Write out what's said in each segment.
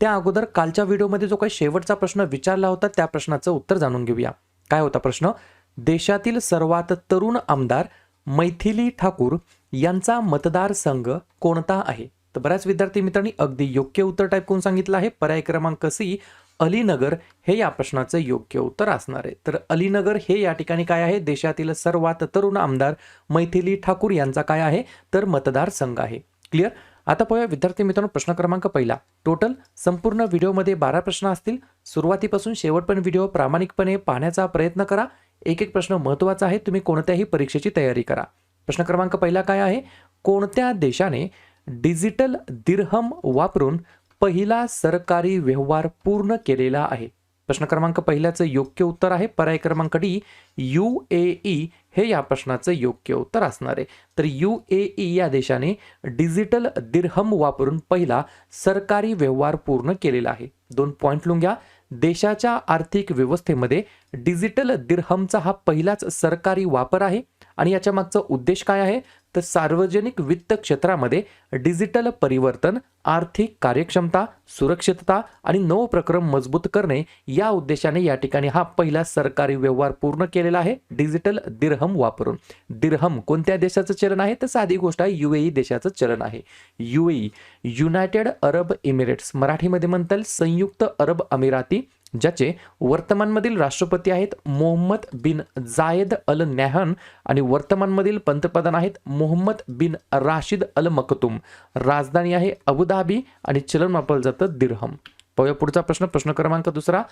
त्या अगोदर कालच्या व्हिडिओमध्ये जो काही शेवटचा प्रश्न विचारला होता त्या प्रश्नाचं उत्तर जाणून घेऊया. काय होता प्रश्न? देशातील सर्वात तरुण आमदार मैथिली ठाकूर यांचा मतदारसंघ कोणता आहे? तर बऱ्याच विद्यार्थी मित्रांनी अगदी योग्य उत्तर टाईप करून सांगितलं आहे. पर्याय क्रमांक सी अलीनगर हे या प्रश्नाचं योग्य उत्तर असणार आहे. तर अलीनगर हे या ठिकाणी काय आहे? देशातील सर्वात तरुण आमदार मैथिली ठाकूर यांचा काय आहे? तर मतदारसंघ आहे. क्लिअर आता पाहूया विद्यार्थी मित्रांनो प्रश्न क्रमांक पहिला. टोटल संपूर्ण व्हिडिओमध्ये बारा प्रश्न असतील. सुरुवातीपासून शेवटपर्यंत व्हिडिओ प्रामाणिकपणे पाहण्याचा प्रयत्न करा. एक एक प्रश्न महत्त्वाचा आहे तुम्ही कोणत्याही परीक्षेची तयारी करा. प्रश्न क्रमांक पहिला काय आहे? कोणत्या देशाने डिजिटल दिरहम वापरून पहिला सरकारी व्यवहार पूर्ण केलेला आहे? प्रश्न क्रमांक पहिल्याचं योग्य उत्तर आहे. पर्याय क्रमांक डी यू ए ई हे या प्रश्नाचं योग्य उत्तर असणार आहे. तर यू ए ई या देशाने डिजिटल दिरहम वापरून पहिला सरकारी व्यवहार पूर्ण केलेला आहे. दोन पॉईंट लिहून घ्या. देशाच्या आर्थिक व्यवस्थेमध्ये डिजिटल दिरहमचा हा पहिलाच सरकारी वापर आहे. आणि याच्या मागचा उद्देश काय आहे? तर सार्वजनिक वित्त क्षेत्रामध्ये डिजिटल परिवर्तन आर्थिक कार्यक्षमता सुरक्षितता आणि नवप्रक्रम मजबूत करणे या उद्देशाने या ठिकाणी हा पहिला सरकारी व्यवहार पूर्ण केलेला आहे. डिजिटल दिरहम वापरून. दिरहम कोणत्या देशाचं चलन आहे? तर साधी गोष्ट आहे युएई देशाचं चलन आहे. युएई युनायटेड अरब इमिरेट्स मराठीमध्ये म्हणता येईल संयुक्त अरब अमिराती ज्याचे वर्तमानमधील राष्ट्रपती आहेत मोहम्मद बिन जायद अल न्याहन आणि वर्तमानमधील पंतप्रधान आहेत मोहम्मद बिन राशिद अल मकतुम. राजधानी आहे अबुधाबी आणि चलन वापरलं जातं दिरहम. पाहूया पुढचा प्रश्न. प्रश्न क्रमांक दुसरा.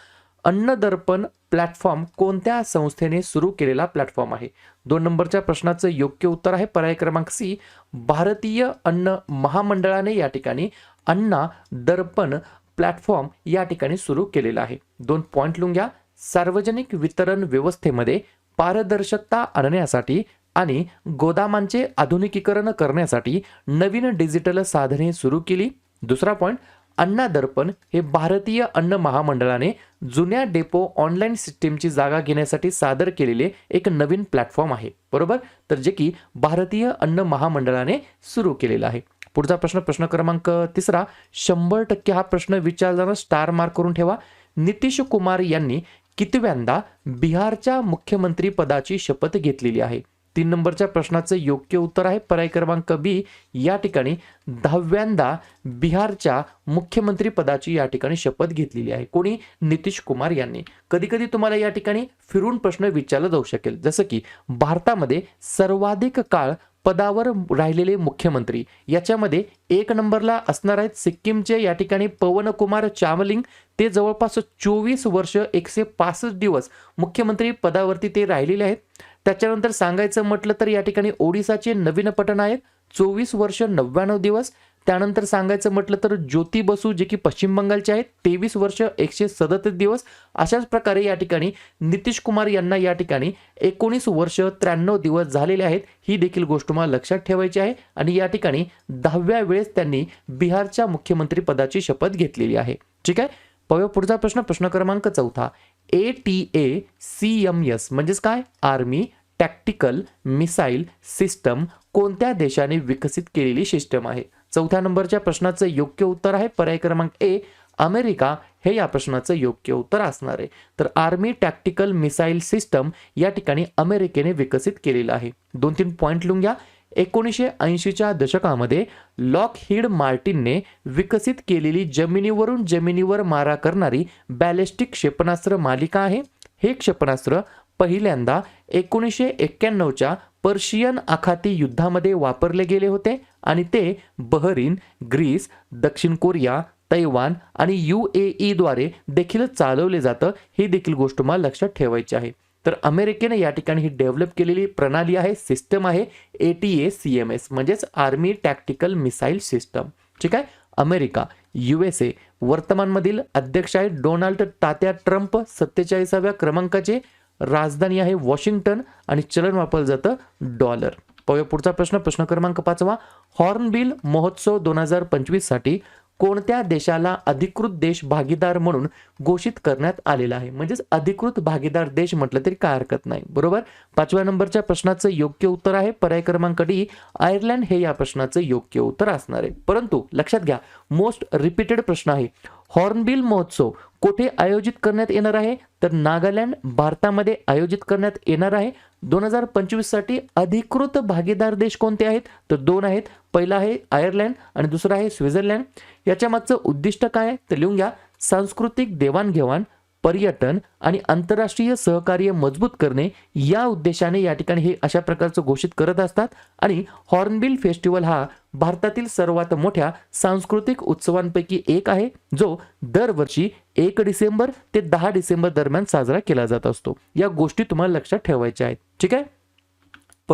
अन्नदर्पण प्लॅटफॉर्म कोणत्या संस्थेने सुरू केलेला प्लॅटफॉर्म आहे? दोन नंबरच्या प्रश्नाचं योग्य उत्तर आहे पर्याय क्रमांक सी. भारतीय अन्न महामंडळाने या ठिकाणी अन्ना दर्पण प्लॅटफॉर्म या ठिकाणी सुरू केलेला आहे. दोन पॉईंट लिहून घ्या सार्वजनिक वितरण व्यवस्थेमध्ये पारदर्शकता आणण्यासाठी आणि गोदामांचे आधुनिकीकरण करण्यासाठी नवीन डिजिटल साधने सुरू केली. दुसरा पॉईंट अण्णा दर्पण हे भारतीय अन्न महामंडळाने जुन्या डेपो ऑनलाईन सिस्टीमची जागा घेण्यासाठी सादर केलेले एक नवीन प्लॅटफॉर्म आहे. बरोबर? तर जे की भारतीय अन्न महामंडळाने सुरू केलेलं आहे. पुढचा प्रश्न प्रश्न क्रमांक तिसरा. शंभर टक्के हा प्रश्न विचारताना स्टार मार्क करून ठेवा. नितीश कुमार यांनी कितव्यांदा बिहारच्या मुख्यमंत्री पदाची शपथ घेतलेली आहे? तीन नंबरच्या प्रश्नाचं योग्य उत्तर आहे. पर्याय क्रमांक बी. या ठिकाणी दहाव्यांदा बिहारच्या मुख्यमंत्री पदाची या ठिकाणी शपथ घेतलेली आहे. कोणी? नितीश कुमार यांनी. कधी कधी तुम्हाला या ठिकाणी फिरून प्रश्न विचारला जाऊ शकेल. जसं की भारतामध्ये सर्वाधिक काळ पदावर राहिलेले मुख्यमंत्री. याच्यामध्ये एक नंबरला असणार आहेत सिक्कीमचे या ठिकाणी पवनकुमार चामलिंग. ते जवळपास चोवीस वर्ष एकशे पासष्ट दिवस मुख्यमंत्री पदावरती ते राहिलेले आहेत. त्याच्यानंतर सांगायचं म्हटलं तर या ठिकाणी ओडिसाचे नवीन पटनायक चोवीस वर्ष नव्याण्णव दिवस. त्यानंतर सांगायचं म्हटलं तर ज्योती बसू जे की पश्चिम बंगालचे आहेत तेवीस वर्ष एकशे सदतीस दिवस. अशाच प्रकारे या ठिकाणी नितीश कुमार यांना या ठिकाणी एकोणीस वर्ष त्र्याण्णव दिवस झालेले आहेत. ही देखील गोष्ट मला लक्षात ठेवायची आहे आणि या ठिकाणी दहाव्या वेळेस त्यांनी बिहारच्या मुख्यमंत्री पदाची शपथ घेतलेली आहे. ठीक आहे? पाहूया पुढचा प्रश्न. प्रश्न क्रमांक चौथा. A T A C M S म्हणजेच काय? आर्मी टॅक्टिकल मिसाईल सिस्टम कोणत्या देशाने विकसित केलेली सिस्टम आहे? चौथ्या नंबरच्या प्रश्नाचं योग्य उत्तर आहे. पर्याय क्रमांक ए अमेरिका हे या प्रश्नाचं योग्य उत्तर असणार आहे. तर आर्मी टॅक्टिकल मिसाईल सिस्टम या ठिकाणी अमेरिकेने विकसित केलेलं आहे. दोन तीन पॉईंट लिहून घ्या. एकोणीसशे ऐंशीच्या दशकामध्ये लॉकहीड मार्टिनने विकसित केलेली जमिनीवरून जमिनीवर मारा करणारी बॅलिस्टिक क्षेपणास्त्र मालिका आहे. हे क्षेपणास्त्र पहिल्यांदा एकोणीसशे एक्क्याण्णवच्या पर्शियन आखाती युद्धामध्ये वापरले गेले होते. आणि ते बहरीन ग्रीस दक्षिण कोरिया तैवान आणि यू ए ईद्वारे देखील चालवले जातं ही देखील गोष्ट मला लक्षात ठेवायची आहे. तर अमेरिकेने या ठिकाणी ही डेव्हलप केलेली प्रणाली आहे सिस्टम आहे A T A C M S म्हणजेच आर्मी टॅक्टिकल मिसाईल सिस्टम. ठीक आहे? अमेरिका यू एस ए वर्तमानमधील अध्यक्ष आहेत डोनाल्ड तात्या ट्रम्प सत्तेचाळीसाव्या क्रमांकाचे राजधानी आहे वॉशिंग्टन आणि चलन वापरलं जातं डॉलर. पाहूया पुढचा प्रश्न. प्रश्न क्रमांक पाचवा. हॉर्नबिल महोत्सव दोन हजार पंचवीससाठी कोणत्या देशाला अधिकृत देश भागीदार म्हणून घोषित करण्यात आलेला आहे? म्हणजेच अधिकृत भागीदार देश म्हटलं तरी काय हरकत नाही. बरोबर? पाचव्या नंबरच्या प्रश्नाचं योग्य उत्तर आहे. पर्याय क्रमांक डी आयर्लंड हे या प्रश्नाचं योग्य उत्तर असणार आहे. परंतु लक्षात घ्या मोस्ट रिपीटेड प्रश्न आहे. हॉर्नबिल महोत्सव कुठे आयोजित करण्यात येणार आहे? तर नागालँड भारतामध्ये आयोजित करण्यात येणार आहे. दोन हजार पंचवीससाठी अधिकृत भागीदार देश कोणते आहेत? तर दोन आहेत. पहिला आहे आयर्लंड आणि दुसरा आहे स्वित्झर्लंड. याच्या मागचं उद्दिष्ट काय आहे? तर लिहून घ्या. सांस्कृतिक देवाणघेवाण पर्यटन आणि आंतरराष्ट्रीय सहकार्य मजबूत करणे या उद्देशाने या ठिकाणी हे अशा प्रकारचं घोषित करत असतात. आणि हॉर्नबिल फेस्टिवल हा भारतातील सर्वात मोठ्या सांस्कृतिक उत्सवांपैकी एक आहे जो दरवर्षी एक डिसेंबर ते दहा डिसेंबर दरम्यान साजरा केला जात असतो. या गोष्टी तुम्हाला लक्षात ठेवायच्या आहेत. ठीक आहे?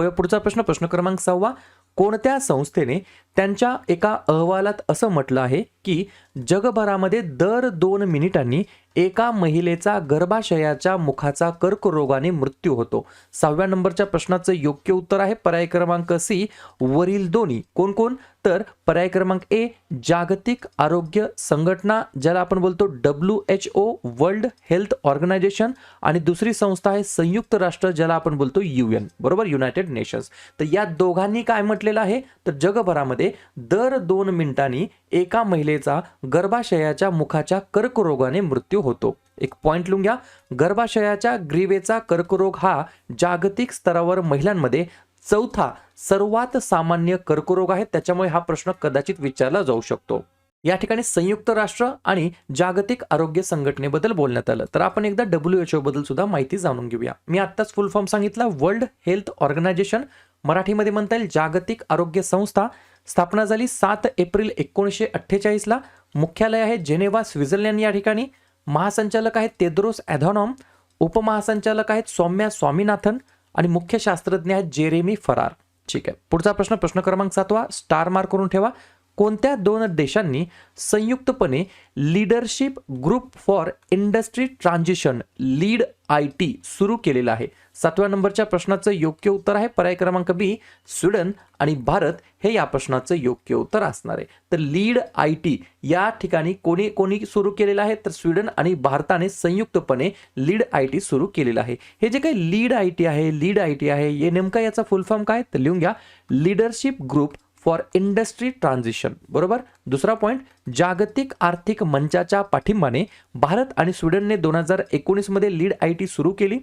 पुढचा प्रश्न. प्रश्न क्रमांक सहावा. कोणत्या संस्थेने त्यांच्या एका अहवालात असं म्हटलं आहे की जगभरामध्ये दर दोन मिनिटांनी एका महिलेचा गर्भाशयाच्या मुखाचा कर्करोगाने मृत्यू होतो. सहाव्या नंबरच्या प्रश्नाचं योग्य उत्तर आहे पर्याय क्रमांक सी वरील दोन्ही. कोण कोण? तर पर्याय क्रमांक ए जागतिक आरोग्य संघटना ज्याला आपण बोलतो W H O world health organisation आणि दुसरी संस्था आहे संयुक्त राष्ट्र ज्याला आपण बोलतो युएन बरोबर? United nations. तर या दोघांनी काय म्हटलेलं आहे? तर जगभरामध्ये दर दोन मिनिटांनी एका महिलेचा गर्भाशयाच्या मुखाच्या कर्करोगाने मृत्यू होतो. एक पॉइंट लिहून घ्या. गर्भाशयाच्या ग्रीवेचा कर्करोग हा जागतिक स्तरावर महिलांमध्ये चौथा सर्वात सामान्य कर्करोग आहे. त्याच्यामुळे हा प्रश्न कदाचित विचारला जाऊ शकतो. या ठिकाणी संयुक्त राष्ट्र आणि जागतिक आरोग्य संघटनेबद्दल बोलण्यात आलं. तर आपण एकदा डब्ल्यू एच ओ बद्दल सुद्धा माहिती जाणून घेऊया. मी आत्ताच फुल फॉर्म सांगितला. वर्ल्ड हेल्थ ऑर्गनायझेशन मराठीमध्ये म्हणता येईल जागतिक आरोग्य संस्था. स्थापना झाली सात एप्रिल एकोणीसशे अठ्ठेचाळीसला मुख्यालय आहे जेनेवा स्वित्झर्लंड या ठिकाणी. महासंचालक आहेत तेद्रोस ॲधॉनॉम. उपमहासंचालक आहेत सौम्या स्वामीनाथन. आणि मुख्य शास्त्रज्ञ आहेत जेरेमी फरार. ठीक आहे. पुढचा प्रश्न प्रश्न क्रमांक सातवा. स्टार मार्क करून ठेवा. कोणत्या दोन देशांनी संयुक्तपणे leadership group for industry transition lead I T सुरू केलेलं आहे? सातव्या नंबरच्या प्रश्नाचं योग्य उत्तर आहे पर्याय क्रमांक बी स्वीडन आणि भारत हे या प्रश्नाचं योग्य उत्तर असणार आहे. तर लीड आय टी या ठिकाणी कोणी कोणी सुरू केलेलं आहे? तर स्वीडन आणि भारताने संयुक्तपणे लीड आय टी सुरू केलेलं आहे. हे जे काही लीड आय टी आहे लीड आय टी आहे हे नेमका याचा फुल फॉर्म काय तर लिहून घ्या. Leadership group for industry transition बरोबर? दुसरा पॉईंट जागतिक आर्थिक मंचाच्या पाठिंबाने भारत आणि स्वीडनने दोन हजार एकोणीसमध्ये लीड आय टी सुरू केली.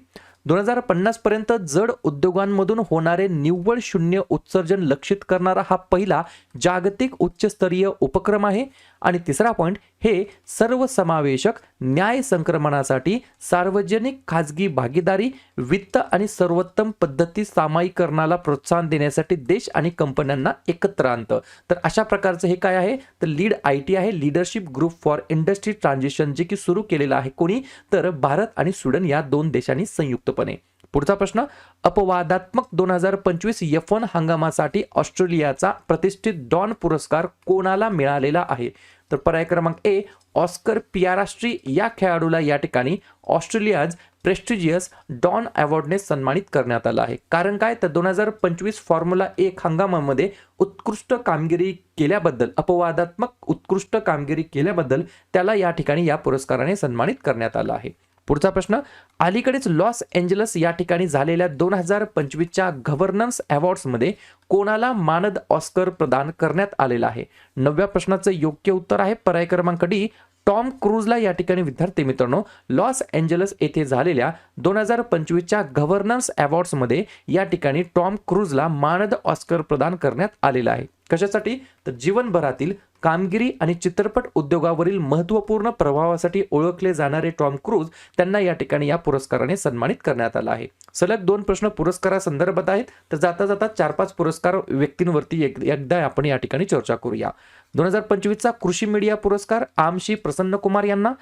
दोन हजार पन्नासपर्यंत जड उद्योगांमधून होणारे निव्वळ शून्य उत्सर्जन लक्षित करणारा हा पहिला जागतिक उच्चस्तरीय उपक्रम आहे. आणि तिसरा पॉईंट हे सर्वसमावेशक न्याय संक्रमणासाठी सार्वजनिक खाजगी भागीदारी वित्त आणि सर्वोत्तम पद्धती सामायिकरणाला प्रोत्साहन देण्यासाठी देश आणि कंपन्यांना एकत्र आणतं. तर अशा प्रकारचं हे काय आहे? तर लीड आय टी आहे leadership group for industry transition जे की सुरू केलेलं आहे कोणी? तर भारत आणि स्वीडन या दोन देशांनी संयुक्तपणे. पुढचा प्रश्न अपवादात्मक दोन हजार पंचवीस एफ वन हंगामासाठी ऑस्ट्रेलियाचा प्रतिष्ठित डॉन पुरस्कार कोणाला मिळालेला आहे? तर पर्याय क्रमांक ए ऑस्कर पियारास्ट्री या खेळाडूला या ठिकाणी ऑस्ट्रेलियाज प्रेस्टिजियस डॉन अवॉर्डने सन्मानित करण्यात आलं आहे. कारण काय? तर दोन हजार पंचवीस फॉर्म्युला एक हंगामामध्ये उत्कृष्ट कामगिरी केल्याबद्दल अपवादात्मक उत्कृष्ट कामगिरी केल्याबद्दल त्याला या ठिकाणी या पुरस्काराने सन्मानित करण्यात आलं आहे. पुढचा प्रश्न अलीकडेच लॉस एंजलस या ठिकाणी झालेल्या दोन हजार पंचवीसच्या गव्हर्नन्स अवॉर्ड्समध्ये कोणाला मानद ऑस्कर प्रदान करण्यात आलेला आहे? नवव्या प्रश्नाचं योग्य उत्तर आहे पर्याय क्रमांक डी टॉम क्रूजला या ठिकाणी विद्यार्थी मित्रांनो. लॉस एंजलस येथे झालेल्या दोन हजार पंचवीसच्या गव्हर्नन्स अवॉर्ड्समध्ये या ठिकाणी टॉम क्रूजला मानद ऑस्कर प्रदान करण्यात आलेला आहे. कशासाठी? तर जीवनभरातील कामगिरी आणि चित्रपट उद्योगावरील महत्त्वपूर्ण प्रभावासाठी ओळखले जाणारे टॉम क्रूज त्यांना या ठिकाणी या पुरस्काराने सन्मानित करण्यात आला आहे. सलग दोन प्रश्न पुरस्कारासंदर्भात आहेत तर जाता जाता चार पाच पुरस्कार व्यक्तींवरती एक एकदा आपण या ठिकाणी चर्चा करूया. दोन हजार पंचवीसचा कृषी मीडिया पुरस्कार आमशी प्रसन्न कुमार यांना.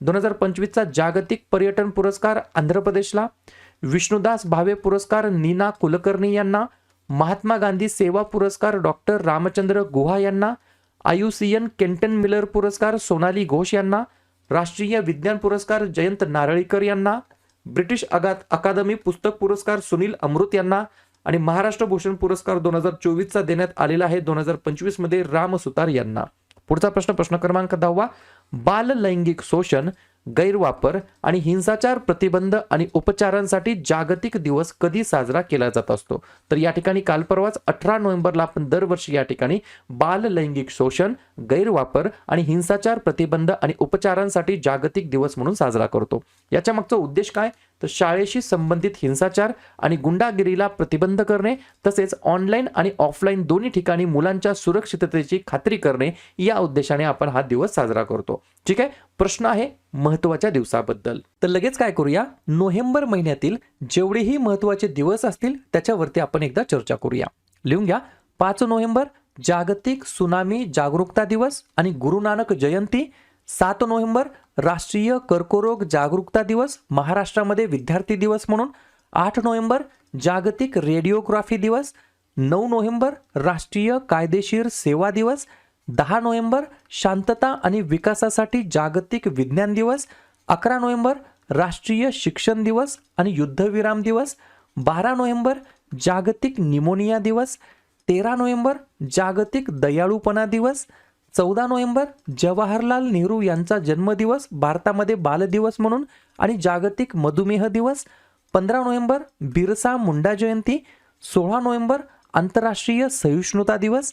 दोन हजार पंचवीसचा जागतिक पर्यटन पुरस्कार आंध्र प्रदेशला. विष्णुदास भावे पुरस्कार नीना कुलकर्णी यांना. महात्मा गांधी सेवा पुरस्कार डॉक्टर रामचंद्र गुहा यांना. आयुसीएन केंटन मिलर पुरस्कार सोनाली घोष यांना राष्ट्रीय विज्ञान पुरस्कार जयंत नारळीकर यांना ब्रिटिश अगात अकादमी पुस्तक पुरस्कार सुनील अमृत यांना आणि महाराष्ट्र भूषण पुरस्कार दोन हजार चोवीसचा देण्यात आलेला आहे. दोन हजार पंचवीसमध्ये राम सुतार यांना. पुढचा प्रश्न प्रश्न क्रमांक दहावा. बाल लैंगिक शोषण गैरवापर आणि हिंसाचार प्रतिबंध आणि उपचारांसाठी जागतिक दिवस कधी साजरा केला जात असतो? तर या ठिकाणी काल परवाच अठरा नोव्हेंबरला आपण दरवर्षी या ठिकाणी बाल लैंगिक शोषण गैरवापर आणि हिंसाचार प्रतिबंध आणि उपचारांसाठी जागतिक दिवस म्हणून साजरा करतो. याच्या मागचा उद्देश काय? तर शाळेशी संबंधित हिंसाचार आणि गुंडागिरीला प्रतिबंध करणे तसेच ऑनलाईन आणि ऑफलाईन दोन्ही ठिकाणी मुलांच्या सुरक्षिततेची खात्री करणे या उद्देशाने आपण हा दिवस साजरा करतो. ठीक आहे? प्रश्न आहे महत्त्वाच्या दिवसाबद्दल. तर लगेच काय करूया? नोव्हेंबर महिन्यातील जेवढेही महत्त्वाचे दिवस असतील त्याच्यावरती आपण एकदा चर्चा करूया. लिहून घ्या. पाच नोव्हेंबर जागतिक सुनामी जागरूकता दिवस आणि गुरु नानक जयंती. सात नोव्हेंबर राष्ट्रीय कर्करोग जागरूकता दिवस महाराष्ट्रामध्ये विद्यार्थी दिवस म्हणून. आठ नोव्हेंबर जागतिक रेडिओग्राफी दिवस. नऊ नोव्हेंबर राष्ट्रीय कायदेशीर सेवा दिवस. दहा नोव्हेंबर शांतता आणि विकासासाठी जागतिक विज्ञान दिवस अकरा नोव्हेंबर राष्ट्रीय शिक्षण दिवस आणि युद्धविराम दिवस बारा नोव्हेंबर जागतिक निमोनिया दिवस तेरा नोव्हेंबर जागतिक दयाळूपणा दिवस चौदा नोव्हेंबर जवाहरलाल नेहरू यांचा जन्मदिवस भारतामध्ये बालदिवस म्हणून आणि जागतिक मधुमेह दिवस पंधरा नोव्हेंबर बिरसा मुंडा जयंती सोळा नोव्हेंबर आंतरराष्ट्रीय सहिष्णुता दिवस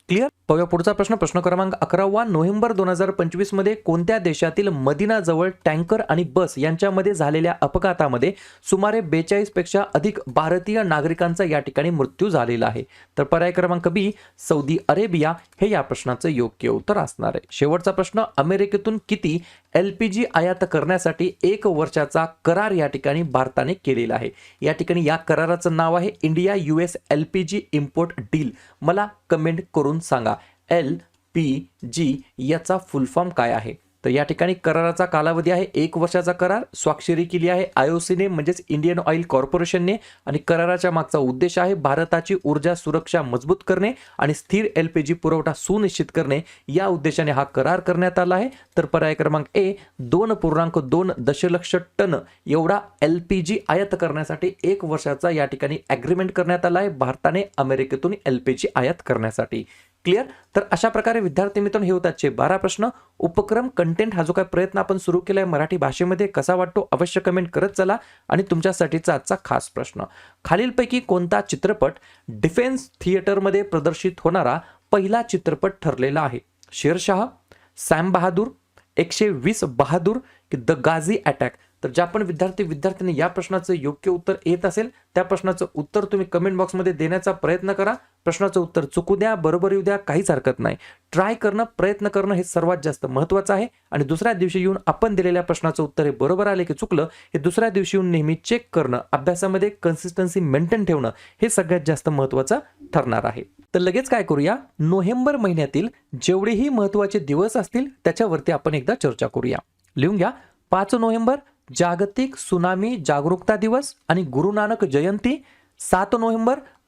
क्लिअर? बघा पुढचा प्रश्न प्रश्न क्रमांक अकरावा नोव्हेंबर दोन हजार पंचवीसमध्ये कोणत्या देशातील मदिनाजवळ टँकर आणि बस यांच्यामध्ये झालेल्या अपघातामध्ये सुमारे बेचाळीसपेक्षा अधिक भारतीय नागरिकांचा या ठिकाणी मृत्यू झालेला आहे? तर पर्याय क्रमांक बी सौदी अरेबिया. हे या प्रश्नाचं योग्य उत्तर असणार आहे. शेवटचा प्रश्न अमेरिकेतून किती एल पी जी आयात करण्यासाठी एक वर्षाचा करार या ठिकाणी भारताने केलेला आहे. या ठिकाणी या कराराचं नाव आहे India U S L P G import deal. मला कमेंट करून सांगा एल पी जी याचा फुल फॉर्म काय आहे? तर या ठिकाणी कराराचा कालावधी आहे. एक वर्षाचा करार स्वाक्षरी केली आहे. आय ओसीने म्हणजेच इंडियन ऑइल कॉर्पोरेशनने आणि कराराच्या मागचा उद्देश आहे भारताची ऊर्जा सुरक्षा मजबूत करणे आणि स्थिर एल पी जी पुरवठा सुनिश्चित करणे. या उद्देशाने हा करार करण्यात आला आहे. तर पर्याय क्रमांक ए दोन पूर्णांक दोन दशलक्ष टन एवढा एल पी जी आयात करण्यासाठी एक वर्षाचा या ठिकाणी ॲग्रीमेंट करण्यात आला आहे. भारताने अमेरिकेतून एल पी जी आयात करण्यासाठी. क्लिअर तर अशा प्रकारे विद्यार्थी मित्रांनो हे होतात बारा प्रश्न. उपक्रम कंटेंट हा जो काय प्रयत्न आपण सुरू केलाय मराठी भाषेमध्ये कसा वाटतो? अवश्य कमेंट करत चला. आणि तुमच्यासाठीचा आजचा खास प्रश्न. खालीलपैकी कोणता चित्रपट डिफेन्स थिएटरमध्ये प्रदर्शित होणारा पहिला चित्रपट ठरलेला आहे? शेरशाह सॅम बहादूर एकशे वीस बहादूर की द गाझी अटॅक? तर ज्या पण विद्यार्थी विद्यार्थ्यांनी या प्रश्नाचं योग्य उत्तर येत असेल त्या प्रश्नाचं उत्तर तुम्ही कमेंट बॉक्समध्ये देण्याचा प्रयत्न करा. प्रश्नाचं उत्तर चुकू द्या बरोबर येऊ द्या काहीच हरकत नाही. ट्राय करणं प्रयत्न करणं हे सर्वात जास्त महत्त्वाचं आहे. आणि दुसऱ्या दिवशी येऊन आपण दिलेल्या प्रश्नाचं उत्तर हे बरोबर आले की चुकलं हे दुसऱ्या दिवशी येऊन नेहमी चेक करणं अभ्यासामध्ये कन्सिस्टन्सी मेंटेन ठेवणं हे सगळ्यात जास्त महत्त्वाचं ठरणार आहे. तर लगेच काय करूया? नोव्हेंबर महिन्यातील जेवढेही महत्त्वाचे दिवस असतील त्याच्यावरती आपण एकदा चर्चा करूया. लिहून घ्या. पाच नोव्हेंबर जागतिक सुनामी जागरूकता दिवस आणि गुरु नानक जयंती. सात नोव्हेंबर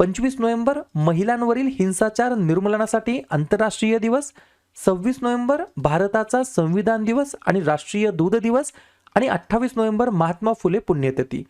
पंचवीस नोव्हेंबर महिलांवरील हिंसाचार निर्मूलनासाठी आंतरराष्ट्रीय दिवस सव्वीस नोव्हेंबर भारताचा संविधान दिवस आणि राष्ट्रीय दूध दिवस आणि अठ्ठावीस नोव्हेंबर महात्मा फुले पुण्यतिथी.